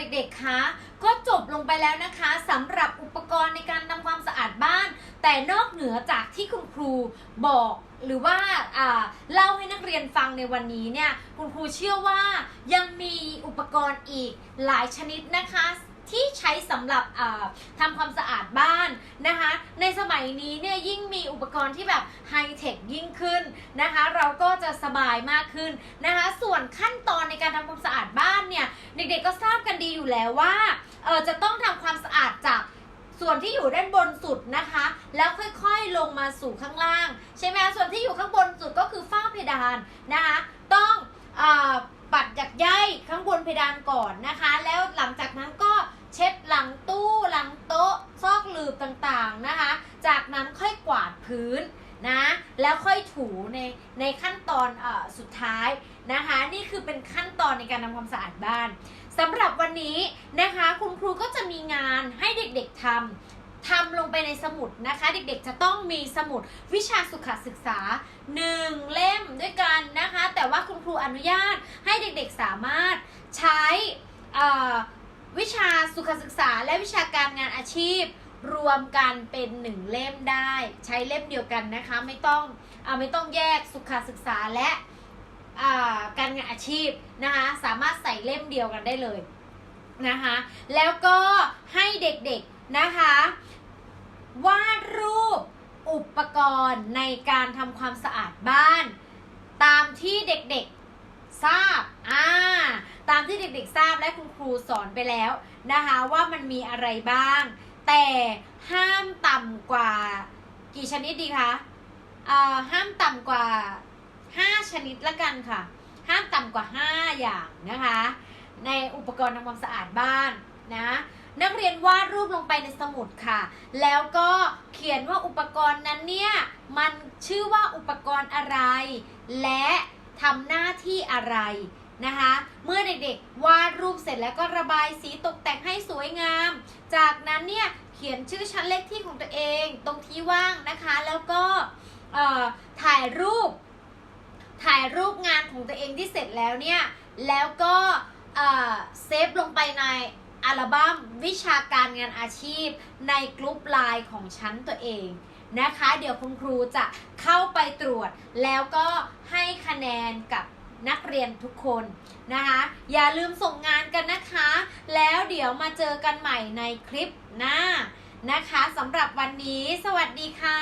เด็กๆ คะ ก็จบลงไปแล้วนะคะสำหรับอุปกรณ์ในการทำความสะอาดบ้าน แต่นอกเหนือจากที่คุณครูบอกหรือว่าอ่าเล่าให้นักเรียนฟังในวันนี้เนี่ย คุณครูเชื่อว่ายังมีอุปกรณ์อีกหลายชนิดนะคะที่ใช้สำหรับอ่าทำความสะอาดบ้านนะคะ ในสมัยนี้เนี่ยยิ่งมีอุปกรณ์ที่แบบไฮเทคยิ่งขึ้นนะคะ เราก็จะสบายมากขึ้นนะคะ ส่วนขั้นตอน การทำความสะอาดบ้านเนี่ยเด็กๆก็ทราบกันดีอยู่แล้วว่าเออจะต้องทำความสะอาดจากส่วนที่อยู่ด้านบนสุดนะคะ แล้วค่อยๆลงมาสู่ข้างล่าง ใช่ไหมส่วนที่อยู่ข้างบนสุดก็คือฝ้าเพดานนะคะต้องอปัดหยักใยข้างบนเพดานก่อนนะคะ แล้วหลังจากนั้นก็เช็ดหลังตู้หลังโต๊ะซอกหลืบต่างๆนะคะ จากนั้นค่อยกวาดพื้น นะ แล้วค่อยถูในในขั้นตอนอสุดท้ายนะคะ นี่คือเป็นขั้นตอนในการทำความสะอาดบ้านสำหรับวันนี้นะคะ คุณครูก็จะมีงานให้เด็กๆทำทำลงไปในสมุดนะคะ เด็กๆจะต้องมีสมุดวิชาสุขศึกษา 1 เล่มด้วยกันนะคะ แต่ว่าคุณครูอนุญาตให้เด็กๆสามารถใช้วิชาสุขศึกษาและวิชาการงานอาชีพ รวมกันเป็นหนึ่งเล่มได้ ใช้เล่มเดียวกันนะคะ ไม่ต้องอไม่ต้องแยกสุขศึกษาและการงานอาชีพนะคะ สามารถใส่เล่มเดียวกันได้เลยนะคะ แล้วก็ให้เด็กๆนะคะวาดรูปอุปกรณ์ในการทำความสะอาดบ้าน ตามที่เด็กๆทราบอ่าตามที่เด็กๆทราบและคุณครูสอนไปแล้วนะคะ ว่ามันมีอะไรบ้าง แต่ห้ามต่ำกว่ากี่ชนิดดีคะอ่าห้ามต่ำกว่า 5 ชนิดละกันค่ะ ห้ามต่ำกว่า 5 อย่างนะคะ ในอุปกรณ์ทำความสะอาดบ้านนะนักเรียนวาดรูปลงไปในสมุดค่ะ แล้วก็เขียนว่าอุปกรณ์นั้นเนี่ย มันชื่อว่าอุปกรณ์อะไร และทำหน้าที่อะไร นะคะ เมื่อเด็กๆวาดรูปเสร็จแล้วก็ระบายสีตกแต่งให้สวยงาม จากนั้นเนี่ยเขียนชื่อชั้นเลขที่ของตัวเอง ตรงที่ว่างนะคะ แล้วก็ถ่ายรูป ถ่ายรูปงานของตัวเองที่เสร็จแล้วเนี่ย แล้วก็เอ่อเซฟลงไปในอัลบั้มวิชาการงานอาชีพในกลุ่มไลน์ของชั้นตัวเองนะคะ เดี๋ยวคุณครูจะเข้าไปตรวจ แล้วก็ให้คะแนนกับ นักเรียนทุกคนนะคะ อย่าลืมส่งงานกันนะคะ แล้วเดี๋ยวมาเจอกันใหม่ในคลิปหน้านะคะสำหรับวันนี้ สวัสดีค่ะ